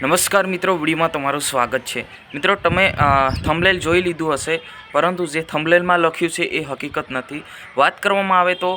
નમસ્કાર મિત્રો, વિડીયોમાં તમારું સ્વાગત છે. મિત્રો, તમે થંબલેલ જોઈ લીધું હશે, પરંતુ જે થંબલેલમાં લખ્યું છે એ હકીકત નથી. વાત કરવામાં આવે તો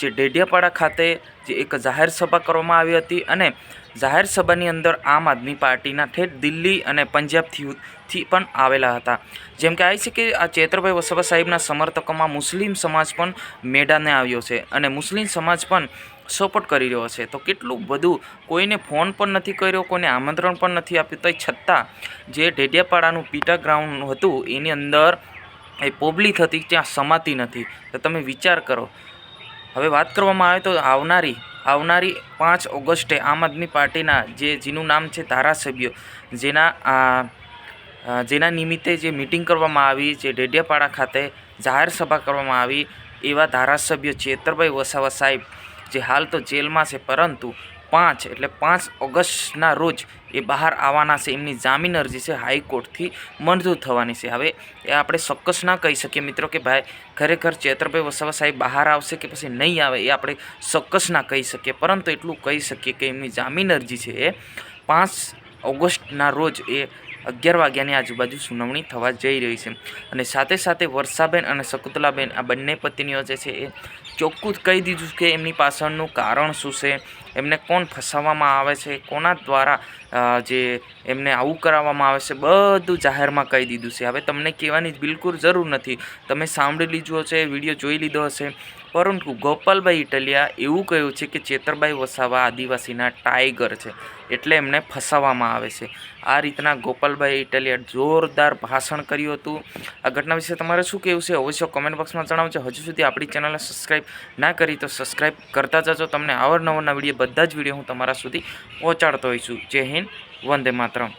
જે ડેડિયાપાડા ખાતે જે એક જાહેર સભા કરવામાં આવી હતી અને જાહેર સભાની અંદર આમ આદમી પાર્ટીના ઠેઠ દિલ્હી અને પંજાબથી પણ આવેલા હતા. જેમ કે આવી છે કે આ ચેતરભાઈ વસાવા સાહેબના સમર્થકોમાં મુસ્લિમ સમાજ પણ મેદાને આવ્યો છે અને મુસ્લિમ સમાજ પણ સપોર્ટ કરી રહ્યો છે. તો કેટલું બધું કોઈને ફોન પણ નથી કર્યો, કોઈને આમંત્રણ પણ નથી આપ્યું. તો છતાં જે ઢેઢિયાપાડાનું પીટા ગ્રાઉન્ડ હતું, એની અંદર એ પોબલી હતી ત્યાં સમાતી નથી. તો તમે વિચાર કરો. હવે વાત કરવામાં આવે તો આવનારી આવનારી પાંચ ઓગસ્ટે આમ આદમી પાર્ટીના જે જેનું નામ છે ધારાસભ્યો, જેના જેના નિમિત્તે જે મિટિંગ કરવામાં આવી, જે ડેડિયાપાડા ખાતે જાહેર સભા કરવામાં આવી, એવા ધારાસભ્ય ચેતરભાઈ વસાવા સાહેબ જે હાલ તો જેલમાં છે, પરંતુ પાંચ એટલે પાંચ ઓગસ્ટના રોજ એ બહાર આવવાના છે. એમની જામીન અરજી છે, હાઈકોર્ટથી મંજૂર થવાની છે. હવે એ આપણે ચોક્કસ ના કહી શકીએ મિત્રો કે ભાઈ ખરેખર ચેતરભાઈ વસાવા સાહેબ બહાર આવશે કે પછી નહીં આવે એ આપણે ચોક્કસ ના કહી શકીએ. પરંતુ એટલું કહી શકીએ કે એમની જામીન અરજી છે એ પાંચ ઓગસ્ટના રોજ એ અગિયાર વાગ્યાની આજુબાજુ સુનાવણી થવા જઈ રહી છે. અને સાથે સાથે વર્ષાબેન અને શકુતલાબેન, આ બંને પત્નીઓ જે છે એ ચોખ્ખું કહી દીધું કે એમની પાછળનું કારણ શું છે? એમને કોણ ફસાવવામાં આવે છે, કોના દ્વારા જે એમને આવું કરાવવામાં આવે છે, બધું જાહેરમાં કહી દીધું છે. હવે તમને કહેવાની બિલકુલ જરૂર નથી. તમે સાંભળી લીધું હશે, વીડિયો જોઈ લીધો હશે. પરંતુ ગોપાલભાઈ ઇટલિયા એવું કહ્યું છે કે ચેતરભાઈ વસાવા આદિવાસીના ટાઈગર છે, એટલે એમને ફસાવવામાં આવે છે. આ રીતના ગોપાલભાઈ ઇટલિયા જોરદાર ભાષણ કર્યું હતું. આ ઘટના વિશે તમારે શું કહેવું છે, અવશ્ય કોમેન્ટ બોક્સમાં જણાવજો. હજુ સુધી આપણી ચેનલને સબસ્ક્રાઈબ ના કરી તો સબસ્ક્રાઈબ કરતા જજો. તમને અવારનવારના વીડિયો બધા જ વીડિયો હું તમારા સુધી પહોંચાડતો હોઈશું. જય હિન્દ વંદે માતરમ.